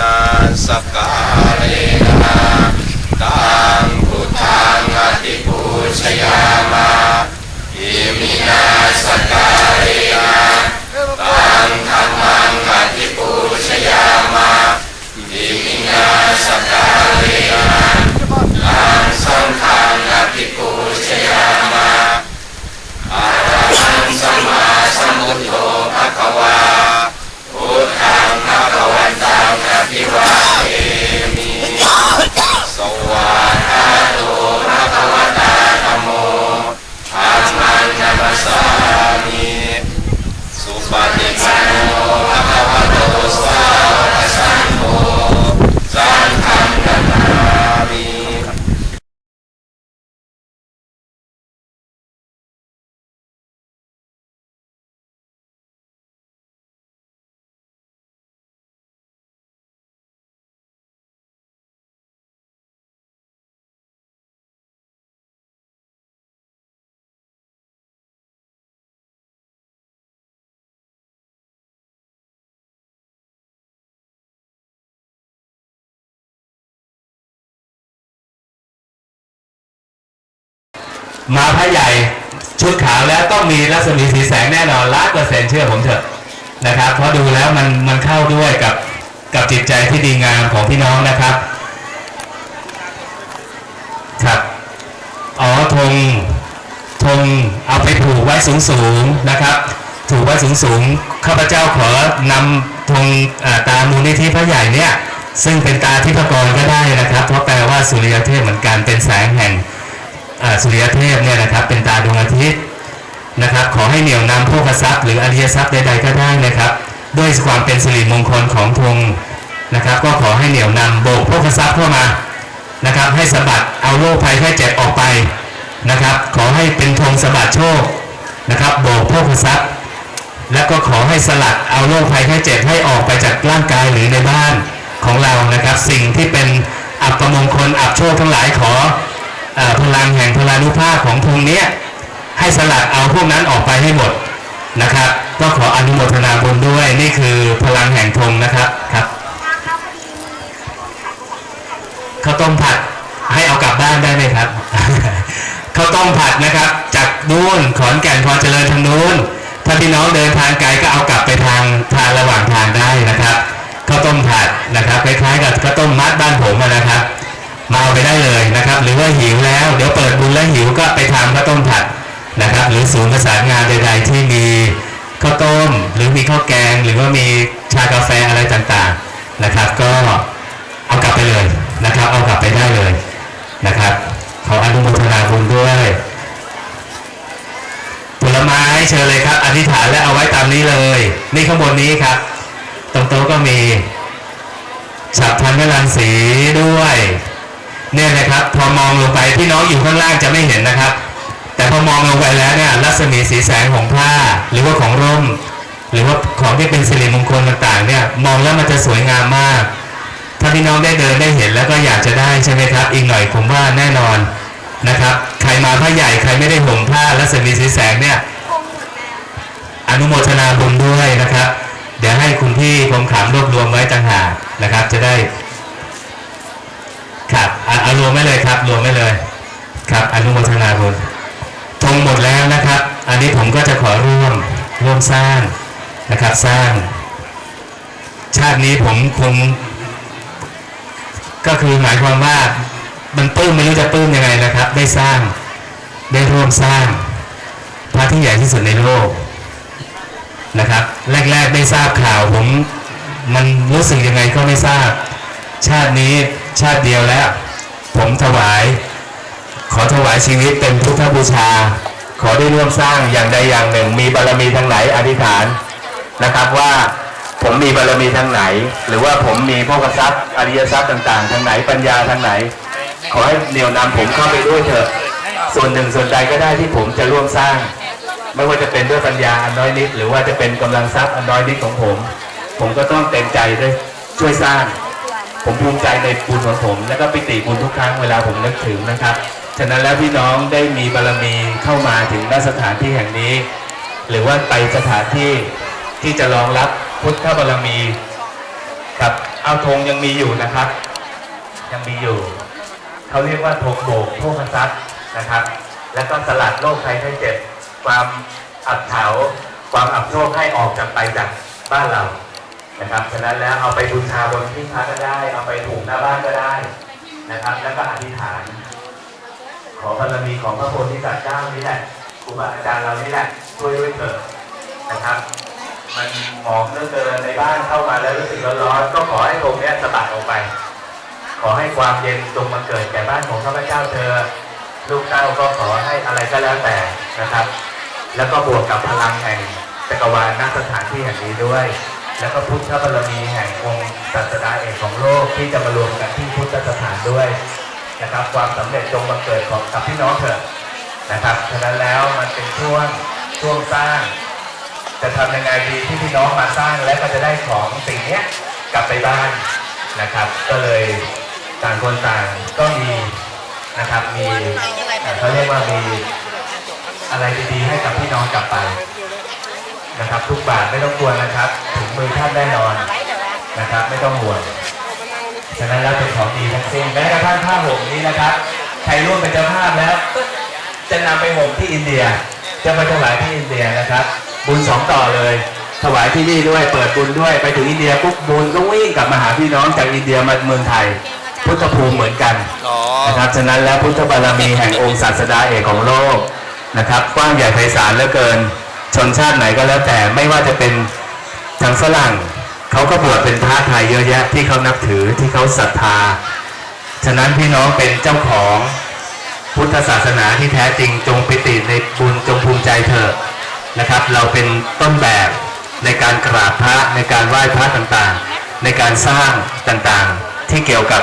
นา มาพระใหญ่ชุดขาวแล้วต้องมีรัศมีสีแสงแน่นอนล้านเปอร์เซ็นต์เชื่อผมเถอะนะครับ เพราะดูแล้วมันมันเข้าด้วยกับกับจิตใจที่ดีงามของพี่น้องนะครับ ครับอ๋อธงธงเอาไปผูกไว้สูงสูงนะครับ ถูกไว้สูงสูงข้าพเจ้าขอนำธงตามูลนิธิพระใหญ่เนี่ยซึ่งเป็นตาทิพกรก็ได้นะครับ เพราะแปลว่าสุริยเทพเหมือนกันเป็นแสงแห่ง สุริยเทพเนี่ยนะครับเป็นตาดวงอาทิตย์นะครับ ขอให้เหนี่ยวนำโภคทรัพย์หรืออริยทรัพย์ใดๆก็ได้นะครับ ด้วยความเป็นสิริมงคลของธงนะครับ ก็ขอให้เหนี่ยวนำโบกโภคทรัพย์เข้ามานะครับ ให้สะบัดเอาโรคภัยแค่เจ็บออกไปนะครับ ขอให้เป็นธงสะบัดโชคนะครับโบกโภคทรัพย์ แล้วก็ขอให้สลัดเอาโรคภัยแค่เจ็บให้ออกไปจากร่างกายหรือในบ้านของเรานะครับ สิ่งที่เป็นอัปมงคลอับโชคทั้งหลายขอเอ่อ พลังแห่งพลานุภาพของธงเนี้ยให้สลัดเอาพวกนั้นออกไปให้หมดนะครับ ก็ขออนุโมทนาบุญด้วยนี่คือพลังแห่งธงนะครับครับข้าวต้มผัดให้เอากลับบ้านได้ไหมครับข้าวต้มผัดนะครับ จากนู้นขอนแก่นพอเจริญทางนู้นถ้าพี่น้องเดินทางไกลก็เอากลับไปทางทานระหว่างทางได้นะครับข้าวต้มผัดนะครับคล้ายๆกับข้าวต้มมัดบ้านผมนะครับ มาเอาไปได้เลยนะครับ หรือว่าหิวแล้ว เดี๋ยวเปิดบุญแล้วหิวก็ไปทำข้าวต้มผัดนะครับ หรือศูนย์ประสานงานใด ๆ ที่มีข้าวต้ม หรือมีข้าวแกง หรือว่ามีชากาแฟอะไรต่างๆนะครับ ก็เอากลับไปเลยนะครับ เอากลับไปได้เลยนะครับขออนุโมทนาบุญด้วยผลไม้เชิญเลยครับ อธิษฐานและเอาไว้ตามนี้เลย นี่ข้างบนนี้ครับ ตรงโต๊ะก็มีฉับพันพลังสีด้วย เนี่ยนะครับพอมองลงไปพี่น้องอยู่ข้างล่างจะไม่เห็นนะครับ แต่พอมองลงไปแล้วเนี่ยรัศมีสีแสงของผ้าหรือว่าของร่ม หรือว่าของที่เป็นสิริมงคลต่างๆเนี่ยมองแล้วมันจะสวยงามมาก ถ้าพี่น้องได้เดินได้เห็นแล้วก็อยากจะได้ใช่ไหมครับ อีกหน่อยผมว่าแน่นอนนะครับ ใครมาผ้าใหญ่ใครไม่ได้ห่มผ้ารัศมีสีแสงเนี่ยอนุโมทนาบุญด้วยนะครับ เดี๋ยวให้คุณพี่ผมขามรวบรวมไว้ต่างหากนะครับ จะได้ ครับอะเอารวมไม่เลยครับ รวมไม่เลย ครับ อนุโมทนาบุญทงหมดแล้วนะครับ อันนี้ผมก็จะขอร่วมร่วมสร้างนะครับสร้าง ชาตินี้ผมคงก็คือหมายความว่ามันปื้มไม่รู้จะปื้มยังไงนะครับ ได้สร้างได้ร่วมสร้างพระที่ใหญ่ที่สุดในโลกนะครับ แรก ๆ ได้ทราบข่าวผมมันรู้สึกยังไงก็ไม่ทราบ ชาตินี้ ชาติเดียวแล้ว ผมถวาย ขอถวายชีวิตเป็นพุทธบูชา ขอได้ร่วมสร้างอย่างใดอย่างหนึ่ง มีบารมีทางไหนอธิษฐานนะครับว่าผมมีบารมีทางไหน หรือว่าผมมีพวกทรัพย์อริยทรัพย์ต่างๆ ทางไหนปัญญาทางไหน ขอให้เหนี่ยวนำผมเข้าไปด้วยเถอะ ส่วนหนึ่งส่วนใดก็ได้ที่ผมจะร่วมสร้าง ไม่ว่าจะเป็นด้วยปัญญาอันน้อยนิด หรือว่าจะเป็นกำลังทรัพย์อันน้อยนิดของผม ผมก็ต้องเต็มใจด้วยช่วยสร้าง ผมภูมิใจในบุญของผม และก็ปิติบุญทุกครั้งเวลาผมนึกถึงนะครับ ฉะนั้นแล้วพี่น้องได้มีบารมีเข้ามาถึงณสถานที่แห่งนี้ หรือว่าไปสถานที่ที่จะรองรับพุทธบารมีครับเอาธงยังมีอยู่นะครับ ยังมีอยู่ เขาเรียกว่าธงโบกโภคทรัพย์นะครับ แล้วก็สลัดโรคภัยไข้เจ็บ ความอับเฉาความอับโชคให้ออกจากไปจากบ้านเรา นะครับฉะนั้นแล้วเอาไปบูชาบนที่พักก็ได้ เอาไปถูกหน้าบ้านก็ได้นะครับ แล้วก็อธิษฐาน ขอบารมีของพระโพธิสัตว์เจ้านี่แหละครูบาอาจารย์เรานี่แหละช่วยด้วยเถิดนะครับ มันหมอมเหลืองเกินในบ้านเข้ามาแล้วรู้สึกร้อนๆก็ขอให้องค์เนี้ยสะบัดออกไป ขอให้ความเย็นจงมาเกิดแก่บ้านของข้าพเจ้าเธอ ลูกเต้าก็ขอให้อะไรก็แล้วแต่นะครับ แล้วก็บวกกับพลังแห่งจักรวาลณสถานที่แห่งนี้ด้วย แล้วก็พุทธบารมีแห่งองค์ศาสดาเอกของโลกที่จะมารวมกันที่พุทธสถานด้วยนะครับ ความสำเร็จจงมาเกิดของกับพี่น้องเถอะนะครับฉะนั้นแล้วมันเป็นช่วงช่วงสร้าง จะทำยังไงดีที่พี่น้องมาสร้างและก็จะได้ของสิ่งเนี้ยกลับไปบ้านนะครับ ก็เลยต่างคนต่างก็มีนะครับมีเอ่อเขาเรียกว่ามีอะไรดีๆให้กับพี่น้องกลับไป นะครับ ทุกบาทไม่ต้องกลัวนะครับถึงมือท่านแน่นอนนะครับ ไม่ต้องห่วงฉะนั้นแล้วเป็นของดีทั้งสิ้นแม้กระทั่งผ้าห่มนี้นะครับใครร่วมเป็นเจ้าภาพแล้วก็จะนำไปห่มที่อินเดีย จะไปถวายที่อินเดียนะครับ บุญสองต่อเลย ถวายที่นี่ด้วยเปิดบุญด้วยไปถึงอินเดียปุ๊บบุญก็วิ่งกลับมาหาพี่น้องจากอินเดียมาเมืองไทย พุทธภูมิเหมือนกันอ๋อนะครับฉะนั้นแล้วพุทธบารมีแห่งองค์ศาสดาเอกของโลกนะครับกว้างใหญ่ไพศาลเหลือเกิน ชนชาติไหนก็แล้วแต่ไม่ว่าจะเป็นทางฝรั่งเขาก็บวชเป็นพระไทยเยอะแยะที่เขานับถือที่เขาศรัทธา ฉะนั้นพี่น้องเป็นเจ้าของพุทธศาสนาที่แท้จริงจงปิติในบุญจงภูมิใจเถิดนะครับ เราเป็นต้นแบบในการกราบพระในการไหว้พระต่างๆ ในการสร้างต่างๆ ที่เกี่ยวกับ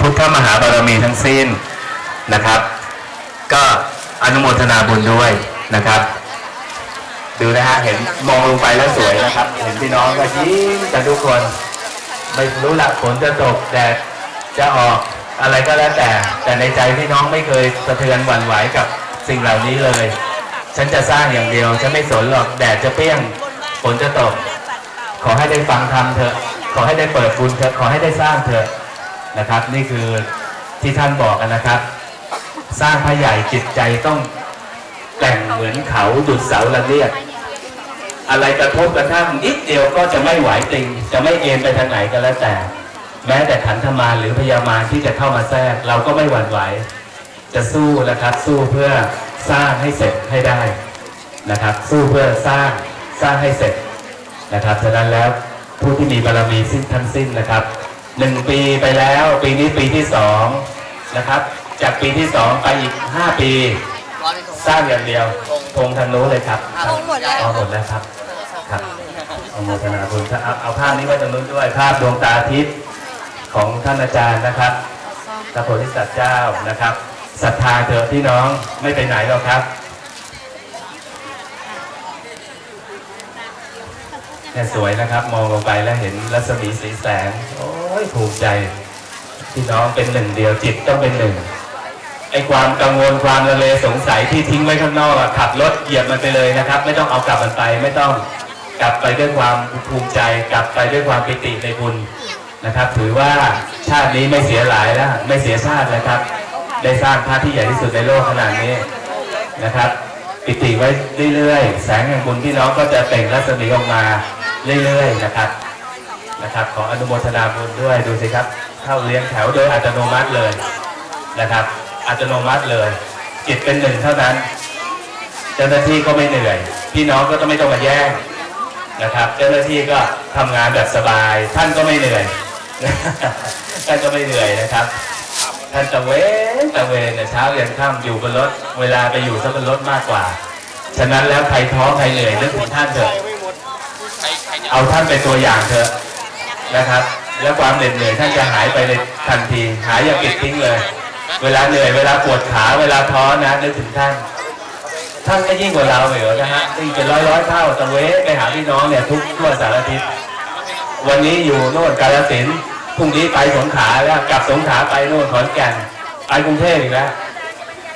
พุทธมหาบารมีทั้งสิ้นนะครับ ก็อนุโมทนาบุญด้วยนะครับ ดูนะฮะเห็นมองลงไปแล้วสวยนะครับ เห็นพี่น้องก็ยิ้มกันทุกคน ไม่รู้ละฝนจะตกแดดจะออกอะไรก็แล้วแต่ แต่ในใจพี่น้องไม่เคยสะเทือนหวั่นไหวกับสิ่งเหล่านี้เลย ฉันจะสร้างอย่างเดียว ฉันไม่สนหรอกแดดจะเปรี้ยงฝนจะตก ขอให้ได้ฟังธรรมเถอะขอให้ได้เปิดบุญเถอะขอให้ได้สร้างเถอะนะครับ นี่คือที่ท่านบอกกันนะครับ สร้างพระใหญ่จิตใจต้อง แต่งเหมือนเขาดุดเสาละเลียดอะไรกระทบกระทั่งนิดเดียวก็จะไม่ไหวติง จะไม่เอ็นไปทางไหนก็แล้วแต่ แม้แต่ขันธมารหรือพยามารที่จะเข้ามาแทรก เราก็ไม่หวั่นไหว จะสู้นะครับ สู้เพื่อสร้างให้เสร็จให้ได้นะครับ สู้เพื่อสร้างสร้างให้เสร็จนะครับฉะนั้นแล้วผู้ที่มีบารมีสิ้นทั้งสิ้นนะครับหนึ่งปีไปแล้วปีนี้ปีที่สองนะครับ จากปีที่สองไปอีกห้าปี สร้างอย่างเดียวธงทางโน้นเลยครับธงหมดแล้วเอาหมดแล้วครับครับเอาโมทนาบุญถ้าเอาเอาภาพนี้ไว้ตรงนู้นด้วยภาพดวงตาทิพย์ของท่านอาจารย์นะครับพระโพธิสัตว์เจ้านะครับศรัทธาเถอะพี่น้องไม่ไปไหนหรอกครับเนี่ยสวยนะครับ มองลงไปแล้วเห็นรัศมีสีแสง โอ้ยภูมิใจ พี่น้องเป็นหนึ่งเดียวจิตต้องเป็นหนึ่ง ไอความกังวลความละเลสงสัยที่ทิ้งไว้ข้างนอกขับรถเหยียบมันไปเลยนะครับ ไม่ต้องเอากลับมันไปไม่ต้องกลับไปด้วยความภูมิใจ กลับไปด้วยความปิติในบุญนะครับ ถือว่าชาตินี้ไม่เสียหลายแล้วไม่เสียชาตินะครับ ได้สร้างพระที่ใหญ่ที่สุดในโลกขนาดนี้นะครับ ปิติไว้เรื่อยๆแสงแห่งบุญพี่น้องก็จะเปล่งรัศมีออกมาเรื่อยๆนะครับนะครับขออนุโมทนาบุญด้วยดูสิครับ เข้าเลี้ยงแถวโดยอัตโนมัติเลยนะครับ อัตโนมัติเลย จิตเป็นหนึ่งเท่านั้น เจ้าหน้าที่ก็ไม่เหนื่อย พี่น้องก็ไม่ต้องมาแย่งนะครับ เจ้าหน้าที่ก็ทำงานแบบสบาย ท่านก็ไม่เหนื่อยท่านก็ไม่เหนื่อยนะครับท่านตะเวนตะเวนเนี่ยเช้าเย็นค่ำอยู่บนรถ เวลาไปอยู่ซะบนรถมากกว่า ฉะนั้นแล้วใครท้อใครเหนื่อยนึกถึงท่านเถอะเอาท่านเป็นตัวอย่างเถอะนะครับ แล้วความเหน็ดเหนื่อยท่านจะหายไปในทันที หายอย่างปิดทิ้งเลย เวลาเหนื่อยเวลาปวดขาเวลาท้อนะนึกถึงท่าน ท่านก็ยิ่งกว่าเราเหรอนะฮะยิ่งเป็นร้อยร้อยเท่าตะเวไปหาพี่น้องเนี่ยทุกทั่วสารทิศวันนี้อยู่โน่นกาฬสินพรุ่งนี้ไปสงขลาแล้วกลับสงขลาไปโน่นขอนแก่นไปกรุงเทพอีกแล้ว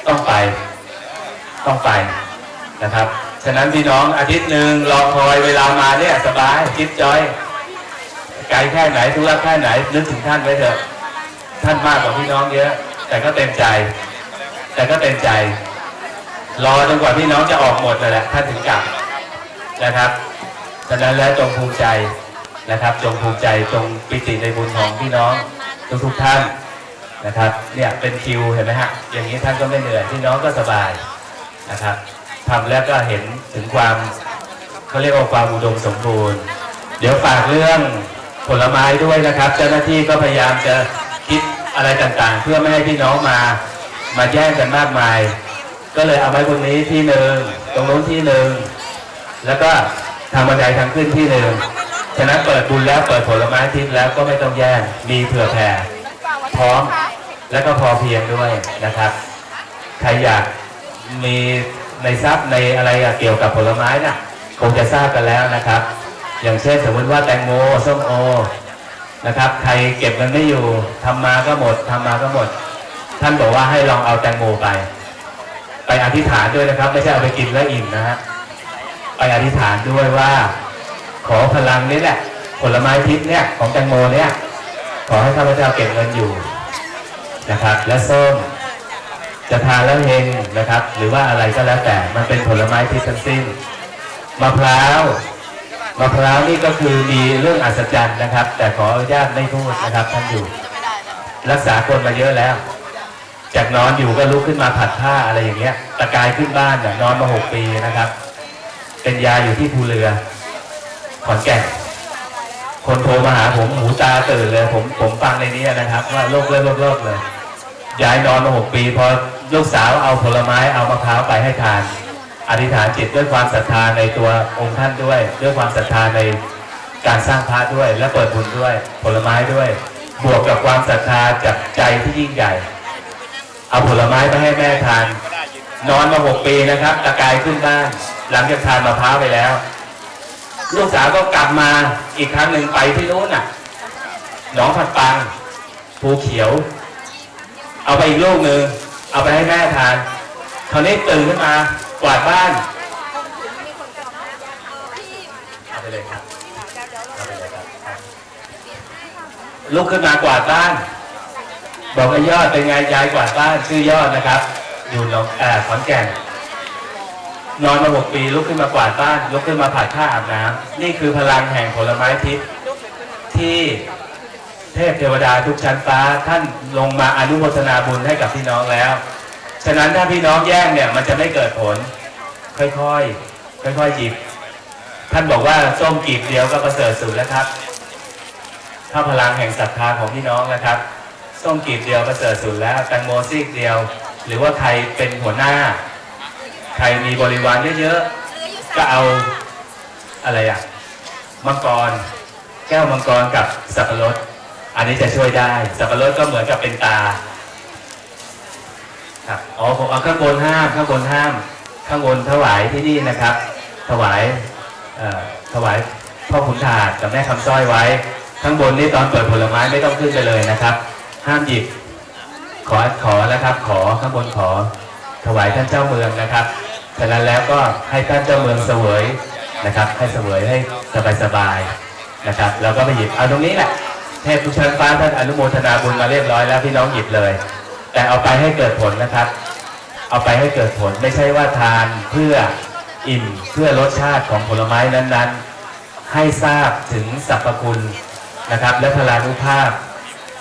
ต้องไป ต้องไปนะครับ ฉะนั้นพี่น้องอาทิตย์หนึ่งรอคอยเวลามาเนี่ยสบายจิ๊บจอยไกลแค่ไหนทุรักแค่ไหนนึกถึงท่านไว้เถอะ ท่านมากกว่าพี่น้องเยอะ แต่ก็เต็มใจ แต่ก็เต็มใจ รอจนกว่าพี่น้องจะออกหมดเลยแหละท่านถึงกลับนะครับฉะนั้นแล้วจงภูมิใจนะครับ จงภูมิใจจงปิติในบุญของพี่น้องทุกทุกท่านนะครับเนี่ยเป็นคิวเห็นไหมฮะอย่างนี้ท่านก็ไม่เหนื่อยพี่น้องก็สบายนะครับทำแล้วก็เห็นถึงความเขาเรียกว่าความอุดมสมบูรณ์ เดี๋ยวฝากเรื่องผลไม้ด้วยนะครับ เจ้าหน้าที่ก็พยายามจะ อะไรต่างๆ เพื่อไม่ให้พี่น้องมามาแย่งกันมากมาย ก็เลยเอาไว้ตรงนี้ที่หนึ่งตรงนู้นที่หนึ่งแล้วก็ทางบันไดทางขึ้นที่หนึ่งฉะนั้นเปิดบุญแล้วเปิดผลไม้ทิพย์แล้วก็ไม่ต้องแย่งมีเผื่อแผ่พร้อมและก็พอเพียงด้วยนะครับใครอยากมีในทรัพย์ในอะไรเกี่ยวกับผลไม้น่ะคงจะทราบกันแล้วนะครับ อย่างเช่นสมมติว่าแตงโมส้มโอ นะครับ ใครเก็บเงินไม่อยู่ทำมาก็หมดทำมาก็หมด ท่านบอกว่าให้ลองเอาแตงโมไป ไปอธิษฐานด้วยนะครับ ไม่ใช่เอาไปกินแล้วอิ่มนะฮะไปอธิษฐานด้วยว่า ขอพลังนี้แหละผลไม้ทิพย์เนี่ยของแตงโมเนี่ยขอให้ข้าพเจ้าเก็บเงินอยู่นะครับ และส้มจะทานแล้วเฮงนะครับ หรือว่าอะไรก็แล้วแต่มันเป็นผลไม้ที่ทั้งสิ้นมะพร้าว มะพร้าวนี่ก็คือมีเรื่องอัศจรรย์นะครับ แต่ขออนุญาตไม่พูดนะครับท่านอยู่ รักษาคนมาเยอะแล้ว จากนอนอยู่ก็ลุกขึ้นมาผัดผ้าอะไรอย่างเงี้ย ตะกายขึ้นบ้านเนี่ยนอนมาหกปีนะครับ เป็นยาอยู่ที่ภูเรือขอนแก่นคนโทรมาหาผมหูตาตื่นเลย ผมผมฟังในนี้นะครับ ว่าโรคเลิกโรคเลิกเลยยายนอนมาหกปีพอลูกสาวเอาผลไม้เอามะพร้าวไปให้ทาน อธิษฐานจิตด้วยความศรัทธาในตัวองค์ท่านด้วย ด้วยความศรัทธาในการสร้างพระด้วย และเปิดบุญด้วยผลไม้ด้วย บวกกับความศรัทธาจากใจที่ยิ่งใหญ่ เอาผลไม้ไปให้แม่ทาน นอนมาหกปีนะครับ ตะกายขึ้นบ้านหลังจากทานมะพร้าวไปแล้ว ลูกสาวก็กลับมาอีกครั้งหนึ่งไปที่นู้นน่ะหนองผัดปังภูเขียว เอาไปอีกลูกหนึ่งเอาไปให้แม่ทานคราวนี้ตื่นขึ้นมา กวาดบ้านเอาไปเลยครับเอาไปเลยครับลุกขึ้นมากวาดบ้าน บอกไอ้ยอดเป็นไงยายกวาดบ้านชื่อยอดนะครับ อยู่หนองแอบขอนแก่นนอนมาหกปีลุกขึ้นมากวาดบ้านลุกขึ้นมาผัดข้าอาบน้ำนี่คือพลังแห่งผลไม้ทิพย์ที่เทพเทวดาทุกชั้นฟ้าท่านลงมาอนุโมทนาบุญให้กับพี่น้องแล้ว ฉะนั้นถ้าพี่น้องแย่งเนี่ยมันจะไม่เกิดผล ค่อยๆ ค่อยๆหยิบ ท่านบอกว่าส้มกีบเดียวก็ประเสริฐสุดแล้วครับ ถ้าพลังแห่งศรัทธาของพี่น้องนะครับ ส้มกีบเดียวประเสริฐสุดแล้วแตงโมซีกเดียว หรือว่าใครเป็นหัวหน้า ใครมีบริวารเยอะๆ ก็เอาอะไรอะมังกร แก้วมังกรกับสับปะรด อันนี้จะช่วยได้ สับปะรดก็เหมือนกับเป็นตา ครับอ๋อผมเอาข้างบนห้ามข้างบนห้าม ข้างบนถวายที่นี่นะครับ ถวายถวายพ่อขุนถาดกับแม่คำสร้อยไว้ ข้างบนนี่ตอนเปิดผลไม้ไม่ต้องขึ้นไปเลยนะครับ ห้ามหยิบขอขอนะครับ ขอข้างบนขอ ถวายท่านเจ้าเมืองนะครับฉะนั้นแล้วก็ให้ท่านเจ้าเมืองเสวยนะครับ ให้เสวยให้สบายๆนะครับแล้วก็ไปหยิบเอาตรงนี้แหละเทพทุกชั้นฟ้าท่านอนุโมทนาบุญมาเรียบร้อยแล้วพี่น้องหยิบเลย แต่เอาไปให้เกิดผลนะครับ เอาไปให้เกิดผลไม่ใช่ว่าทานเพื่ออิ่มเพื่อรสชาติของผลไม้นั้นๆ ให้ทราบถึงสรรพคุณนะครับ และพลานุภาพ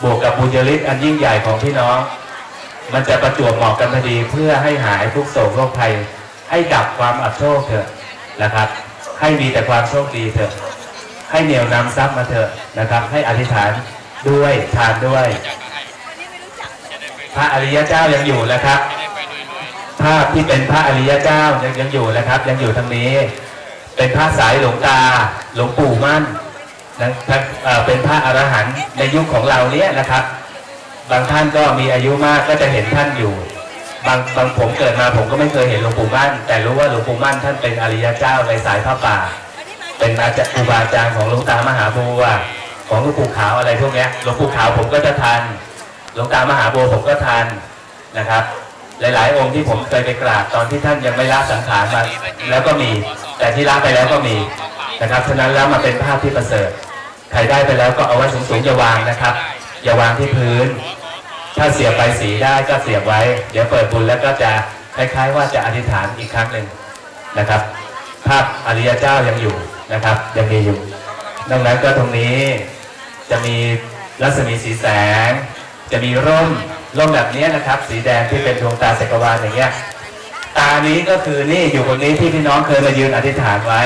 บวกกับบุญยฤทธิ์อันยิ่งใหญ่ของพี่น้อง มันจะประจวบเหมาะกันพอดีเพื่อให้หายทุกโศกโรคภัย ให้ดับความอับโชคเถอะนะครับ ให้มีแต่ความโชคดีเถอะ ให้เหนียวนำทรัพย์มาเถอะนะครับ ให้อธิษฐานด้วยทานด้วย พระอริยเจ้ายังอยู่นะครับ ภาพที่เป็นพระอริยเจ้ายังยังอยู่นะครับ ยังอยู่ทางนี้ เป็นพระสายหลวงตาหลวงปู่มั่นนะครับเป็นพระอรหันต์ในยุคของเราเนี้ยนะครับ บางท่านก็มีอายุมากก็จะเห็นท่านอยู่ บางบางผมเกิดมาผมก็ไม่เคยเห็นหลวงปู่มั่น แต่รู้ว่าหลวงปู่มั่นท่านเป็นอริยเจ้าในสายพระป่า เป็นอาจารย์ครูบาอาจารย์ของหลวงตามหาบัวของหลวงปู่ขาวอะไรพวกนี้หลวงปู่ขาวผมก็จะทัน หลวงตามหาบัวผมก็ทันนะครับ หลายๆ องค์ที่ผมเคยไปกราบตอนที่ท่านยังไม่ละสังขารมาแล้วก็มี แต่ที่ละไปแล้วก็มีนะครับฉะนั้นแล้วมาเป็นภาพที่ประเสริฐใครได้ไปแล้วก็เอาไว้สูงๆอย่าวางนะครับ อย่าวางที่พื้น ถ้าเสียบใบสีได้ก็เสียบไว้ เดี๋ยวเปิดบุญแล้วก็จะคล้ายๆ ว่าจะอธิษฐานอีกครั้งหนึ่งนะครับ ภาพอริยเจ้ายังอยู่นะครับยังมีอยู่ดังนั้นก็ตรงนี้จะมีรัศมีสีแสง จะมีร่มร่มแบบนี้นะครับ สีแดงที่เป็นดวงตาจักรวาลอย่างเงี้ยตานี้ก็คือนี่อยู่บนนี้ที่พี่น้องเคยมายืนอธิษฐานไว้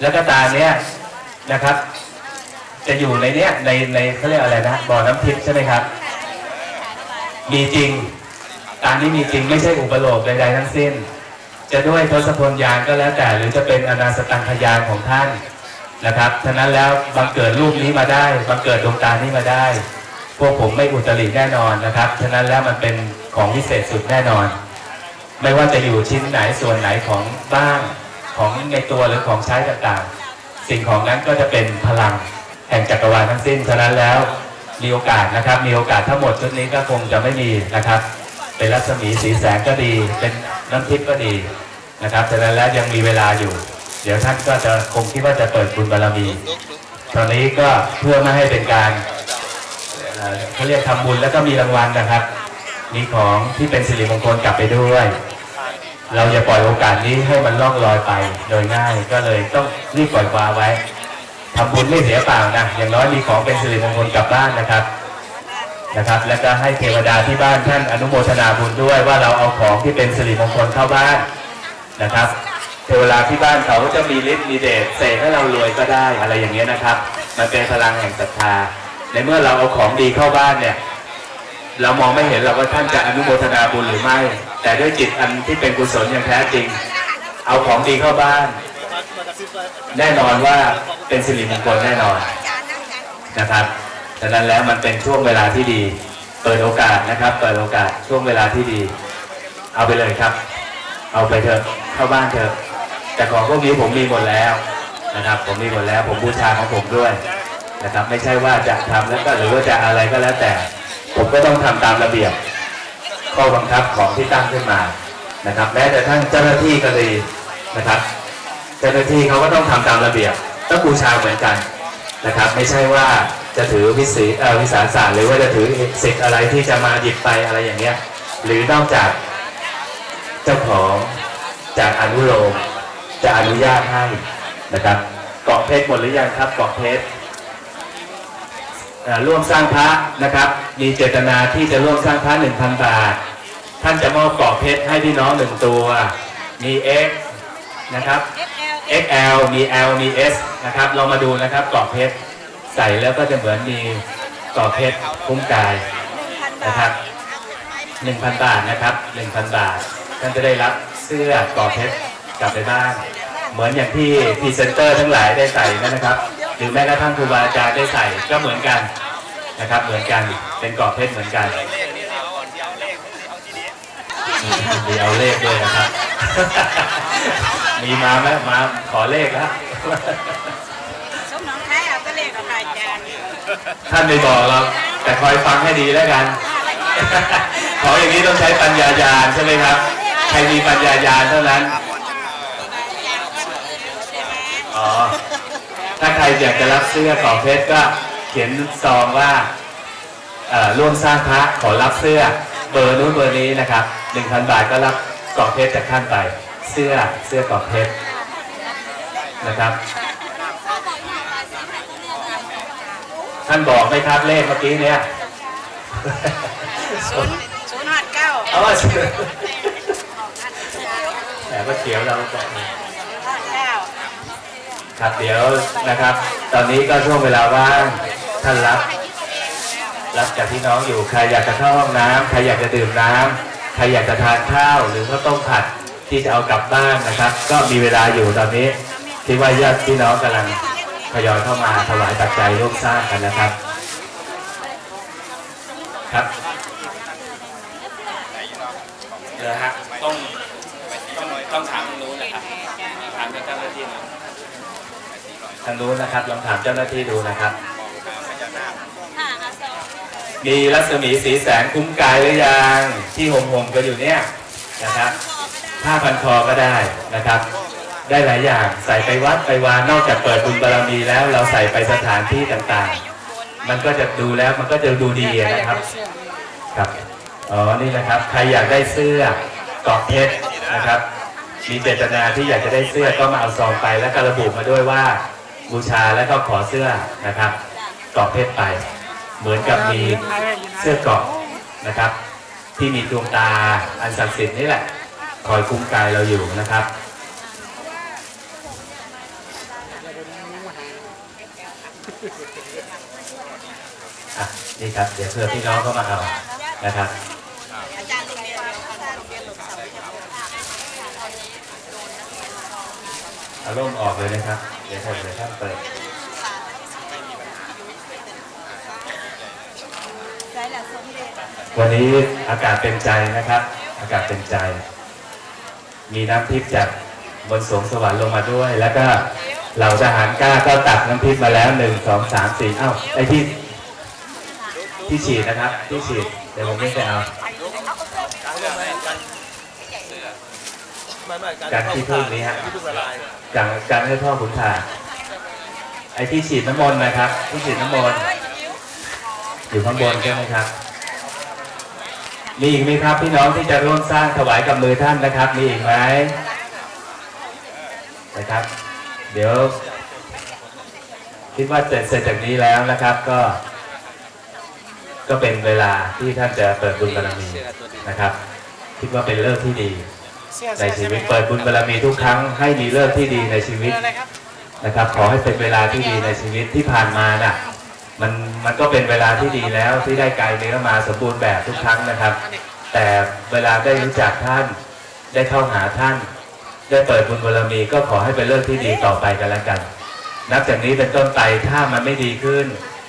แล้วก็ตาเนี้ยนะครับ จะอยู่ในเนี้ยในในเขาเรียกอะไรนะบ่อน้ำทิพย์ใช่ไหมครับ มีจริง ตานี้มีจริงไม่ใช่อุปโลกใดๆทั้งสิ้น จะด้วยทศพลยานก็แล้วแต่ หรือจะเป็นอนาสตังขยานของท่านนะครับฉะนั้นแล้วบังเกิดรูปนี้มาได้บังเกิดดวงตานี้มาได้ พวกผมไม่อุตริแน่นอนนะครับ ฉะนั้นแล้วมันเป็นของวิเศษสุดแน่นอน ไม่ว่าจะอยู่ชิ้นไหนส่วนไหนของบ้านของในตัวหรือของใช้ต่างๆ สิ่งของนั้นก็จะเป็นพลังแห่งจักรวาลทั้งสิ้น ฉะนั้นแล้วมีโอกาสนะครับ มีโอกาสทั้งหมดชุดนี้ก็คงจะไม่มีนะครับ เป็นรัศมีสีแสงก็ดี เป็นน้ำทิพย์ก็ดีนะครับ ฉะนั้นแล้วยังมีเวลาอยู่ เดี๋ยวท่านก็จะคงคิดว่าจะเปิดบุญบารมี ตอนนี้ก็เพื่อไม่ให้เป็นการ เขาเรียกทำบุญแล้วก็มีรางวัลนะครับ มีของที่เป็นสิริมงคลกลับไปด้วย เราอย่าปล่อยโอกาสนี้ให้มันล่องลอยไปโดยง่ายก็เลยต้องรีบปล่อยปลาไว้ทำบุญไม่เสียเปล่านะอย่างน้อยมีของเป็นสิริมงคลกลับบ้านนะครับนะครับ แล้วก็ให้เทวดาที่บ้านท่านอนุโมทนาบุญด้วยว่าเราเอาของที่เป็นสิริมงคลเข้าบ้านนะครับเทวดาที่บ้านเขาจะมีฤทธิ์มีเดชเสกให้เรารวยก็ได้อะไรอย่างเงี้ยนะครับ มันเป็นพลังแห่งศรัทธา ในเมื่อเราเอาของดีเข้าบ้านเนี่ย เรามองไม่เห็นเราว่าท่านจะอนุโมทนาบุญหรือไม่ แต่ด้วยจิตอันที่เป็นกุศลอย่างแท้จริง เอาของดีเข้าบ้าน แน่นอนว่าเป็นสิริมงคลแน่นอนนะครับดังนั้นแล้วมันเป็นช่วงเวลาที่ดี เปิดโอกาสนะครับ เปิดโอกาสช่วงเวลาที่ดี เอาไปเลยครับ เอาไปเถอะเข้าบ้านเถอะแต่ของพวกนี้ผมมีหมดแล้วนะครับ ผมมีหมดแล้ว ผมบูชาของผมด้วย นะครับ ไม่ใช่ว่าจะทำแล้วก็หรือว่าจะอะไรก็แล้วแต่ ผมก็ต้องทำตามระเบียบข้อบังคับของที่ตั้งขึ้นมานะครับ แม้แต่ทั้งเจ้าหน้าที่ก็ดีนะครับ เจ้าหน้าที่เขาก็ต้องทำตามระเบียบต้องบูชาเหมือนกันนะครับ ไม่ใช่ว่าจะถือวิสีวิสาสะหรือว่าจะถือสิทธิ์อะไรที่จะมาหยิบไปอะไรอย่างเงี้ยหรือนอกจากเจ้าของจากอนุโลมจะอนุญาตให้นะครับเกาะเพชรหมดหรือยังครับเกาะเพชร ร่วมสร้างพระนะครับ มีเจตนาที่จะร่วมสร้างพระ1,000บาท ท่านจะมอบกรอบเพชรให้พี่น้องหนึ่งตัว มี X นะครับ XL มี L มี S นะครับลองมาดูนะครับกรอบเพชรใส่แล้วก็จะเหมือนมีกรอบเพชรคุ้มกายนะครับ1,000บาทนะครับ1,000บาท ท่านจะได้รับเสื้อกรอบเพชรกลับไปบ้าน เหมือนอย่างที่พรีเซนเตอร์ทั้งหลายได้ใส่นะครับ หรือแม้กระทั่งครูบาอาจารย์ได้ใส่ก็เหมือนกันนะครับ เหมือนกันเป็นกรอบเพชรเหมือนกันมีเอาเลขด้วยนะครับ มีมาไหมมาขอเลขแล้วสมน้องแท้เอาก็เลขกับอาจารย์ท่านไม่บอกเราแต่คอยฟังให้ดีแล้วกัน ขออย่างนี้ต้องใช้ปัญญายาณใช่ไหมครับ ใครมีปัญญายาณเท่านั้น อ๋อ ถ้าใครอยากจะรับเสื้อกรอบเพชรก็เขียนซองว่าเอ่อร่วมสร้างพระขอรับเสื้อเบอร์นู้นเบอร์นี้นะครับ1,000 บาทก็รับกรอบเพชรจากท่านไป เสื้อเสื้อกรอบเพชรนะครับ ท่านบอกไหมครับเลขเมื่อกี้เนี่ยศูนย์ศูนย์ห้าเก้าเอาว่าแต่ก็เขียวเราบอกห้าเก้า ครับเดี๋ยวนะครับ ตอนนี้ก็ช่วงเวลาว่างท่านรับรับจากพี่น้องอยู่ใครอยากจะเข้าห้องน้ำใครอยากจะดื่มน้ำใครอยากจะทานข้าวหรือข้าวต้มผัดที่จะเอากลับบ้านนะครับ ก็มีเวลาอยู่ตอนนี้คิดว่าญาติพี่น้องกำลังทยอยเข้ามาถวายปัจจัยร่วมสร้างกันนะครับครับเดี๋ยวฮะต้องต้องต้องถามทางนู้นนะครับถามเจ้าหน้าที่นะ ทางนู้นนะครับลองถามเจ้าหน้าที่ดูนะครับ มีรัศมีสีแสงคุ้มกายหรือยังที่ห่มห่มๆกันอยู่เนี่ยนะครับผ้าพันคอก็ได้นะครับ ได้หลายอย่างใส่ไปวัดไปวานอกจากเปิดบุญบารมีแล้วเราใส่ไปสถานที่ต่างๆ มันก็จะดูแล้วมันก็จะดูดีนะครับครับอ๋อนี่นะครับ ใครอยากได้เสื้อกอกเพชรนะครับมีเจตนาที่อยากจะได้เสื้อก็มาเอาซองไปแล้วก็ระบุมาด้วยว่า บูชาแล้วก็ขอเสื้อนะครับกอกเพชรไป เหมือนกับมีเสื้อเกราะนะครับ ที่มีดวงตาอันศักดิ์สิทธิ์นี่แหละ คอยคุ้มกายเราอยู่นะครับอะนี่ครับ เดี๋ยวเพื่อพี่น้องก็มาเอานะครับ อาจารย์โรงเรียนอาจารย์โรงเรียนหลบเสา เอาร่มออกเลยนะครับเดี๋ยวท่านเดี๋ยวท่านเปิดใช่ละสมเด็จวันนี้อากาศเป็นใจนะครับ อากาศเป็นใจ มีน้ำทิพย์จากบนสวงสวรรค์ลงมาด้วย แล้วก็เหล่าทหารกล้าก็ตักน้ำทิพย์มาแล้วหนึ่งสองสามสี่เอ้าไอที่ที่ฉีดนะครับ ที่ฉีดเดี๋ยวผมไม่ไปเอา ไม่ไม่การที่พึ่งนี้ฮะ ที่พึ่งละลายการการให้พ่อขุนถ่าไอ้ที่ฉีดน้ำมนต์นะครับ ที่ฉีดน้ำมนต์อยู่ข้างบนใช่ไหมครับ มีอีกไหมครับพี่น้องที่จะร่วมสร้างถวายกับมือท่านนะครับ มีอีกไหมนะครับ เดี๋ยว คิดว่าเสร็จเสร็จจากนี้แล้วนะครับก็ ก็เป็นเวลาที่ท่านจะเปิดบุญบารมีนะครับ คิดว่าเป็นเลิกที่ดี ในชีวิตเปิดบุญบารมีทุกครั้งให้มีเลิกที่ดีในชีวิตนะครับ ขอให้เป็นเวลาที่ดีในชีวิตที่ผ่านมาน่ะมันมันก็เป็นเวลาที่ดีแล้วที่ได้กายเนื้อมาสมบูรณ์แบบทุกครั้งนะครับ แต่เวลาได้รู้จักท่านได้เข้าหาท่าน ได้เปิดบุญบารมีก็ขอให้เป็นเรื่องที่ดีต่อไปกันแล้วกัน นับจากนี้เป็นต้นไปถ้ามันไม่ดีขึ้น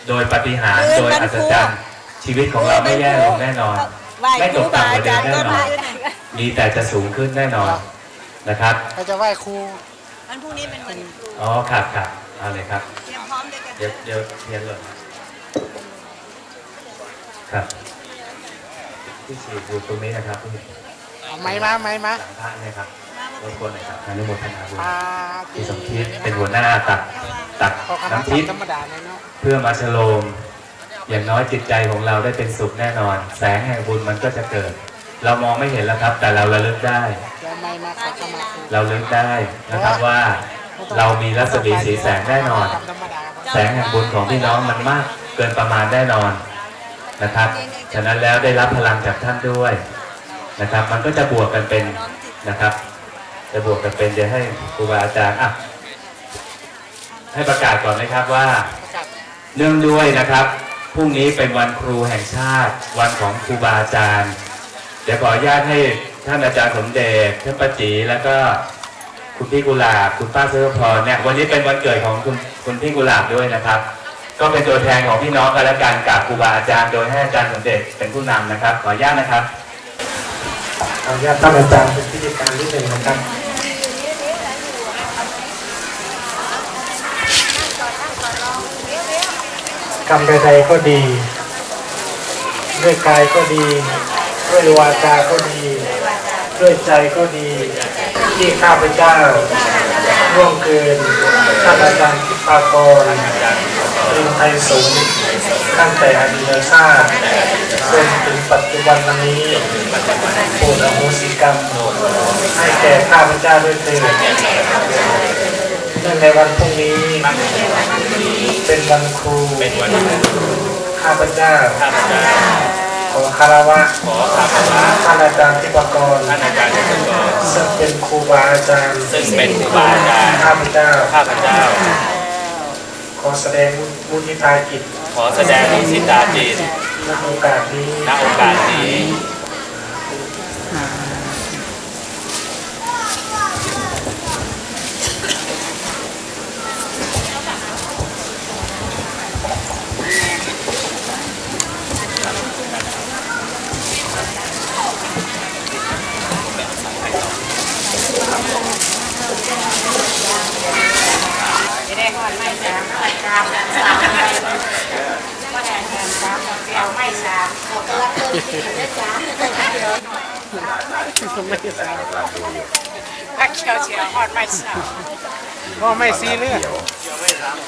โดยปาฏิหารย์โดยอัศจรรย์ชีวิตของเราไม่แย่ลงแน่นอน ไม่ตกต่ำกว่าเดิมแน่นอนมีแต่จะสูงขึ้นแน่นอนนะครับเราจะไหว้ครูมันพรุ่งนี้เป็นวันครูอ๋อครับครับเอาเลยครับ เตรียมพร้อมด้วยกันเดี๋ยวเดี๋ยวเทียนเลยครับที่ฉีดอยู่ตรงนี้นะครับที่เอาไม้มาไม้มาหลังพระเนะครับรบกวนหน่อยครับอนุโมทนาบุญปาที่สมคิดเป็นหัวหน้าตักตักขอคณะน้ำทิพย์ธรรมดาเลยเนาะเพื่อมาฉโลม อย่างน้อยจิตใจของเราได้เป็นสุขแน่นอน แสงแห่งบุญมันก็จะเกิด เรามองไม่เห็นแล้วครับ แต่เราระลึกได้เดี๋ยวไม้มาขอขมาครูเราลึกได้นะครับว่า เรามีรัศมีสีแสงแน่นอนธรรมดาแสงแห่งบุญของพี่น้องมันมากเกินประมาณแน่นอนนะครับฉะนั้นแล้วได้รับพลังจากท่านด้วยนะครับ มันก็จะบวกกันเป็นนะครับ จะบวกกันเป็นเดี๋ยวให้ครูบาอาจารย์อะให้ประกาศก่อนไหมครับว่าประกาศเนื่องด้วยนะครับ พรุ่งนี้เป็นวันครูแห่งชาติ วันของครูบาอาจารย์ เดี๋ยวขออนุญาตให้ท่านอาจารย์สมเด็จท่านปจีแล้วก็คุณพี่กุหลาบคุณป้าเสื้อพรเนี่ยวันนี้เป็นวันเกิดของคุณคุณพี่กุหลาบด้วยนะครับ ก็เป็นตัวแทนของพี่น้องกันและกันกับครูบาอาจารย์โดยให้อาจารย์สมเด็จเป็นผู้นำนะครับ ขออนุญาตนะครับขออนุญาตท่านอาจารย์เป็นพิธีการนิดหนึ่งนะครับ กรรมใดๆก็ดี ด้วยกายก็ดี ด้วยวาจาก็ดี ด้วยใจก็ดี ที่ข้าพเจ้าร่วงเกินท่านอาจารย์ทิพากรเป็นไทยสงฆ์ตั้งแต่อดีตชาติจนถึงปัจจุบันวันนี้โปรดอโหสิกรรมให้แก่ข้าพเจ้าด้วยเถิด นื่องในวันพรุ่งนี้ เป็นวันครูเป็นวันข้าพเจ้า ข้าพเจ้า ขอคารวะ ขอคารวะท่านอาจารย์ทิพกรท่านอาจารย์ทุกคนซึ่งเป็นครูบาอาจารย์ ซึ่งเป็นครูบาอาจารย์ ข้าพเจ้า ข้าพเจ้า ขอแสดงมุทิตาจิต ขอแสดงมุทิตาจิตณโอกาสนี้ณโอกาสนี้ จะได้ก่อนไม่สามอาจารย์สามก็ได้แทนสามเดียวไม่สามเอาตัวเพิ่มสี่ได้สามไม่ทราบผักเขียวเฉียวหอดไม่สามก็ไม่ซีเรียสเขียว